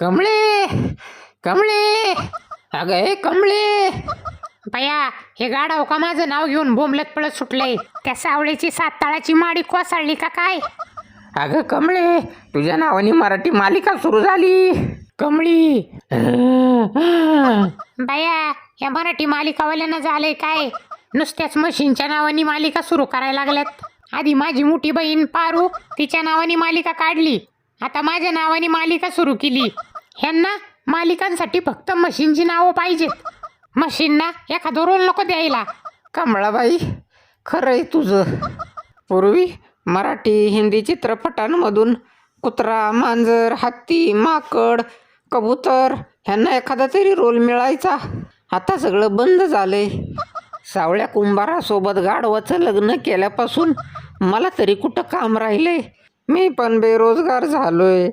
कमळे कमळे. अगं हे कमळे. बया हे गाडाव का माझं नाव घेऊन बोंबलत पळत सुटलंय? त्या सावळीची सात ताळाची माडी कोसळली का काय? अगं कमळे तुझ्या नावाने मराठी मालिका सुरू झाली. कमळी. बया या मराठी मालिकावाल्यांना झालंय काय? नुसत्याच मशीनच्या नावाने मालिका सुरू करायला लागल्यात. आधी माझी मोठी बहीण पारू तिच्या नावाने मालिका काढली. आता माझ्या नावाने मालिका सुरू केली. ह्यांना मालिकांसाठी फक्त मशीनची नावं पाहिजेत. मशीनना एखादं रोल नको द्यायला. कमळाबाई खरं आहे तुझं. पूर्वी मराठी हिंदी चित्रपटांमधून कुत्रा मांजर हत्ती माकड कबूतर ह्यांना एखादा तरी रोल मिळायचा. आता सगळं बंद झालंय. सावळ्या कुंभारासोबत गाढवाचं लग्न केल्यापासून मला तरी कुठं काम राहिलंय? मी पण बेरोजगार झालोय.